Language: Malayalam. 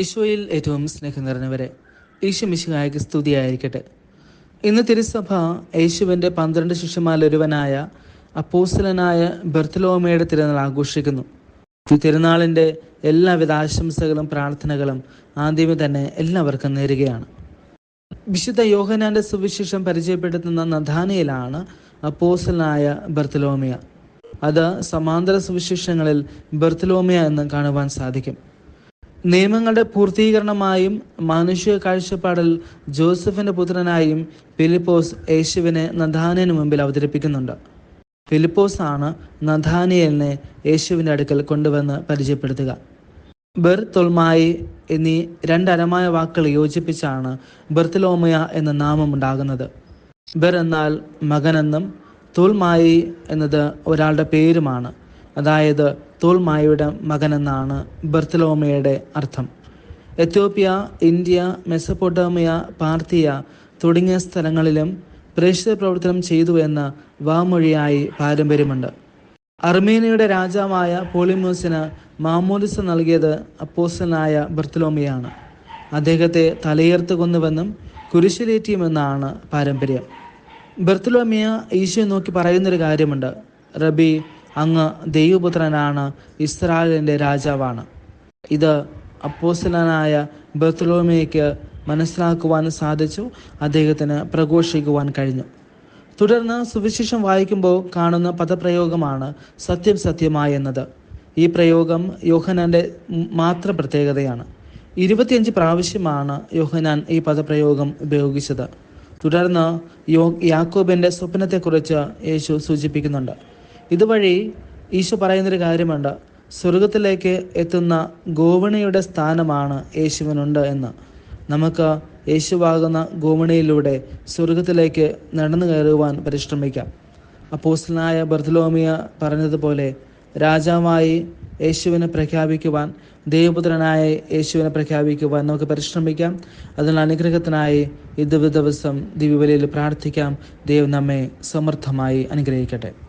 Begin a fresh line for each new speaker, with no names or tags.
ഈശോയിൽ ഏറ്റവും സ്നേഹം നിറഞ്ഞവരെ ഈശോ മിശിഹായ്ക്ക് സ്തുതിയായിരിക്കട്ടെ. ഇന്ന് തിരുസഭ യേശുവിന്റെ പന്ത്രണ്ട് ശിഷ്യന്മാരൊരുവനായ അപ്പോസലനായ ബർത്തലോമയുടെ തിരുനാൾ ആഘോഷിക്കുന്നു. തിരുനാളിന്റെ എല്ലാവിധ ആശംസകളും പ്രാർത്ഥനകളും ആദ്യമേ തന്നെ എല്ലാവർക്കും നേരുകയാണ്. വിശുദ്ധ യോഹനാന്റെ സുവിശേഷം പരിചയപ്പെടുത്തുന്ന നഥാനയിലാണ് അപ്പോസലനായ ബർത്തലോമിയ. അത് സമാന്തര സുവിശേഷങ്ങളിൽ ബർത്തലോമിയ എന്ന് കാണുവാൻ സാധിക്കും. നിയമങ്ങളുടെ പൂർത്തീകരണമായും മാനുഷിക കാഴ്ചപ്പാടിൽ ജോസഫിന്റെ പുത്രനായും ഫിലിപ്പോസ് യേശുവിനെ നഥാനിന് മുമ്പിൽ അവതരിപ്പിക്കുന്നുണ്ട്. ഫിലിപ്പോസ് ആണ് നഥാനിയലിനെ യേശുവിന്റെ അടുക്കൽ കൊണ്ടുവന്ന് പരിചയപ്പെടുത്തുക. ബെർ തൊൽമായി എന്നീ രണ്ടരമായ വാക്കുകൾ യോജിപ്പിച്ചാണ് ബെർത്തലോമയ എന്ന നാമം ഉണ്ടാകുന്നത്. ബെർ എന്നാൽ മകനെന്നും തോൽമായി എന്നത് ഒരാളുടെ പേരുമാണ്. അതായത് തോൽമായയുടെ മകനെന്നാണ് ബർത്തലോമയുടെ അർത്ഥം. എത്യോപ്യ ഇന്ത്യ മെസ്സപ്പൊട്ടോമിയ പാർത്തിയ തുടങ്ങിയ സ്ഥലങ്ങളിലും പ്രേക്ഷിത പ്രവർത്തനം ചെയ്തു എന്ന വാമൊഴിയായി പാരമ്പര്യമുണ്ട്. അർമേനിയയുടെ രാജാവായ പോളിമോസിന് മാമോലിസ നൽകിയത് അപ്പോസനായ ബർത്തലോമിയാണ്. അദ്ദേഹത്തെ തലയേർത്ത് കൊന്നുവെന്നും കുരിശിലേറ്റിയുമെന്നാണ് പാരമ്പര്യം. ബർത്തലോമിയ ഈശോ നോക്കി പറയുന്നൊരു കാര്യമുണ്ട്. റബി അങ്ങ് ദൈവപുത്രനാണ് ഇസ്രായേലിന്റെ രാജാവാണ്. ഇത് അപ്പോസ്റ്റലനായ ബർത്തലോമിയയ്ക്ക് മനസ്സിലാക്കുവാൻ സാധിച്ചു അദ്ദേഹത്തിന് പ്രഘോഷിക്കുവാൻ കഴിഞ്ഞു. തുടർന്ന് സുവിശേഷം വായിക്കുമ്പോൾ കാണുന്ന പദപ്രയോഗമാണ് സത്യം സത്യമായി എന്നത്. ഈ പ്രയോഗം യോഹനാന്റെ മാത്രം പ്രത്യേകതയാണ്. ഇരുപത്തിയഞ്ച് പ്രാവശ്യമാണ് യോഹനാൻ ഈ പദപ്രയോഗം ഉപയോഗിച്ചത്. തുടർന്ന് യോ യാക്കോബിന്റെ സ്വപ്നത്തെക്കുറിച്ച് യേശു സൂചിപ്പിക്കുന്നുണ്ട്. ഇതുവഴി ഈശോ പറയുന്നൊരു കാര്യമുണ്ട്. സ്വർഗത്തിലേക്ക് എത്തുന്ന ഗോവണിയുടെ സ്ഥാനമാണ് യേശുവിനുണ്ട് എന്ന്. നമുക്ക് യേശുവാകുന്ന ഗോവണിയിലൂടെ സ്വർഗത്തിലേക്ക് നടന്നു കയറുവാൻ പരിശ്രമിക്കാം. അപ്പോസ്റ്റലായ ബർത്തലോമിയ പറഞ്ഞതുപോലെ രാജാവായി യേശുവിനെ പ്രഖ്യാപിക്കുവാൻ ദൈവപുത്രനായ യേശുവിനെ പ്രഖ്യാപിക്കുവാൻ നമുക്ക് പരിശ്രമിക്കാം. അതിനുള്ള അനുഗ്രഹത്തിനായി ഇത് ദിവസം ദിവ്യബലിയിൽ പ്രാർത്ഥിക്കാം. ദൈവം നമ്മെ സമർത്ഥമായി അനുഗ്രഹിക്കട്ടെ.